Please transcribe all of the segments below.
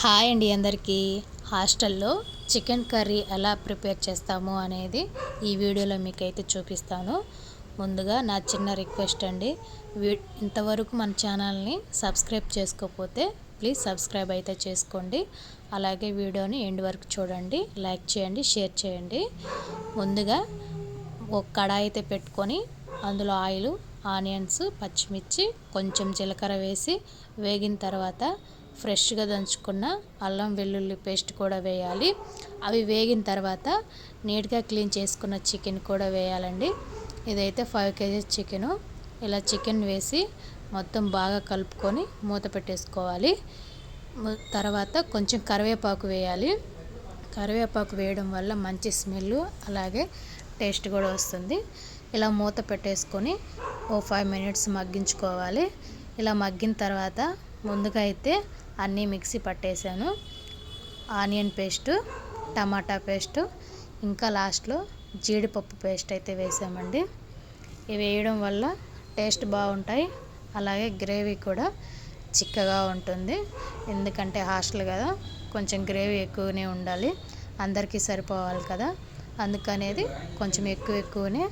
Hi అండి అందరికీ. హాస్టల్లో చికెన్ కర్రీ ఎలా ప్రిపేర్ చేస్తాము అనేది ఈ వీడియోలో మీకు అయితే చూపిస్తాను. ముందుగా నా చిన్న రిక్వెస్ట్ అండి. వీ ఇంతవరకు మన ఛానల్ని సబ్స్క్రైబ్ చేసుకోకపోతే ప్లీజ్ సబ్స్క్రైబ్ అయితే చేసుకోండి. అలాగే వీడియోని ఎండ్ వరకు చూడండి. లైక్ చేయండి షేర్ చేయండి. ముందుగా ఒక కడాయి అయితే పెట్టుకొని అందులో ఆయిల్ ఆనియన్స్ పచ్చిమిర్చి కొంచెం జీలకర్ర వేసి వేగిన తర్వాత ఫ్రెష్గా దంచుకున్న అల్లం వెల్లుల్లి పేస్ట్ కూడా వేయాలి. అవి వేగిన తర్వాత నీట్గా క్లీన్ చేసుకున్న చికెన్ కూడా వేయాలండి. ఇదైతే ఫైవ్ కేజీస్ చికెను. ఇలా చికెన్ వేసి మొత్తం బాగా కలుపుకొని మూత పెట్టేసుకోవాలి. తర్వాత కొంచెం కరివేపాకు వేయాలి. కరివేపాకు వేయడం వల్ల మంచి స్మెల్ అలాగే టేస్ట్ కూడా వస్తుంది. ఇలా మూత పెట్టేసుకొని ఓ ఫైవ్ మినిట్స్ మగ్గించుకోవాలి. ఇలా మగ్గిన తర్వాత ముందుగా అయితే అన్నీ మిక్సీ పట్టేశాను ఆనియన్ పేస్టు టమాటా పేస్టు ఇంకా లాస్ట్లో జీడిపప్పు పేస్ట్ అయితే వేసామండి. ఇవి వేయడం వల్ల టేస్ట్ బాగుంటాయి. అలాగే గ్రేవీ కూడా చిక్కగా ఉంటుంది. ఎందుకంటే హాస్టల్ కదా కొంచెం గ్రేవీ ఎక్కువనే ఉండాలి. అందరికీ సరిపోవాలి కదా. అందుకనేది కొంచెం ఎక్కువ ఎక్కువనే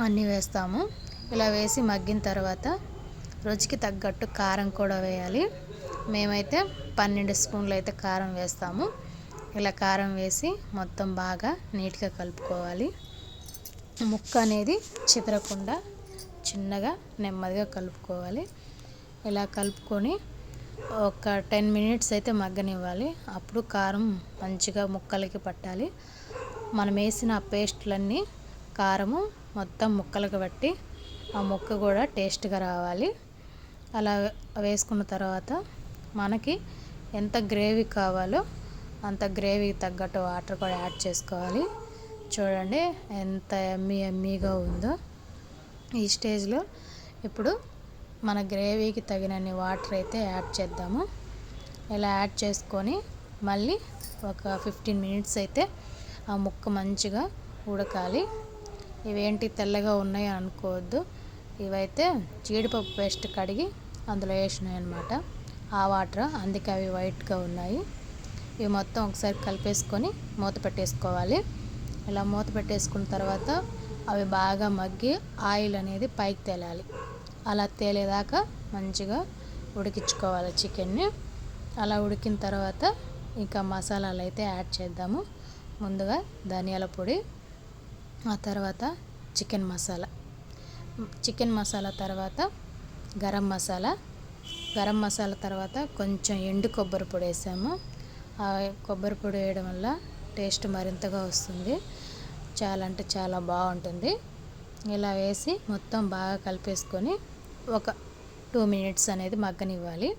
అన్నీ వేస్తాము. ఇలా వేసి మగ్గిన తర్వాత రుచికి తగ్గట్టు కారం కూడా వేయాలి. మేమైతే పన్నెండు స్పూన్లు అయితే కారం వేస్తాము. ఇలా కారం వేసి మొత్తం బాగా నీట్గా కలుపుకోవాలి. ముక్క అనేది చిదరకుండా చిన్నగా నెమ్మదిగా కలుపుకోవాలి. ఇలా కలుపుకొని ఒక టెన్ మినిట్స్ అయితే మగ్గనివ్వాలి. అప్పుడు కారం మంచిగా ముక్కలకి పట్టాలి. మనం వేసిన పేస్ట్లన్నీ కారము మొత్తం ముక్కలకు పట్టి ఆ ముక్క కూడా టేస్ట్గా రావాలి. అలా వేసుకున్న తర్వాత మనకి ఎంత గ్రేవీ కావాలో అంత గ్రేవీ తగ్గట్టు వాటర్ కూడా యాడ్ చేసుకోవాలి. చూడండి ఎంత ఎమ్మీ ఎమ్మీగా ఉందో. ఈ స్టేజ్లో ఇప్పుడు మన గ్రేవీకి తగినన్ని వాటర్ అయితే యాడ్ చేద్దాము. ఇలా యాడ్ చేసుకొని మళ్ళీ ఒక ఫిఫ్టీన్ మినిట్స్ అయితే ఆ ముక్క మంచిగా ఉడకాలి. ఇవేంటి తెల్లగా ఉన్నాయి అనుకోవద్దు. ఇవైతే జీడిపప్పు పేస్ట్ కడిగి అందులో వేసినాయి అనమాట ఆ వాటర్ అందుకే అవి వైట్గా ఉన్నాయి. ఇవి మొత్తం ఒకసారి కలిపేసుకొని మూత పెట్టేసుకోవాలి. ఇలా మూత పెట్టేసుకున్న తర్వాత అవి బాగా మగ్గి ఆయిల్ అనేది పైకి తేలాలి. అలా తేలేదాకా మంచిగా ఉడికించుకోవాలి చికెన్ని. అలా ఉడికిన తర్వాత ఇంకా మసాలాలు అయితే యాడ్ చేద్దాము. ముందుగా ధనియాల పొడి ఆ తర్వాత చికెన్ మసాలా. చికెన్ మసాలా తర్వాత గరం మసాలా గరం మసాలా తర్వాత కొంచెం ఎండు కొబ్బరి పొడి వేసాము. ఆ కొబ్బరి పొడి వేయడం వల్ల టేస్ట్ మరింతగా వస్తుంది. చాలా అంటే చాలా బాగుంటుంది. ఇలా వేసి మొత్తం బాగా కలిపేసుకొని ఒక టూ మినిట్స్ అనేది మగ్గనివ్వాలి.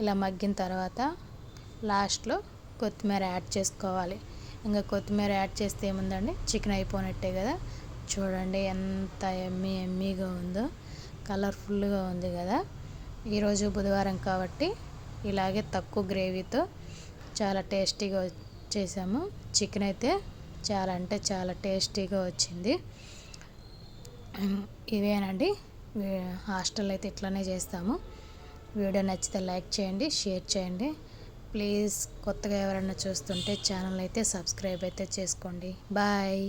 ఇలా మగ్గిన తర్వాత లాస్ట్లో కొత్తిమీర యాడ్ చేసుకోవాలి. ఇంకా కొత్తిమీర యాడ్ చేస్తే ఏముందండి? చికెన్ అయిపోయినట్టే కదా. చూడండి ఎంత ఎమ్మీ ఎమ్మీగా ఉందో. కలర్ఫుల్గా ఉంది కదా. ఈరోజు బుధవారం కాబట్టి ఇలాగే తక్కువ గ్రేవీతో చాలా టేస్టీగా చేసాము. చికెన్ అయితే చాలా అంటే చాలా టేస్టీగా వచ్చింది. ఇవేనండి. హాస్టల్ అయితే ఇట్లానే చేస్తాము. వీడియో నచ్చితే లైక్ చేయండి షేర్ చేయండి. ప్లీజ్ కొత్తగా ఎవరైనా చూస్తుంటే ఛానల్ అయితే సబ్స్క్రైబ్ అయితే చేసుకోండి. బాయ్.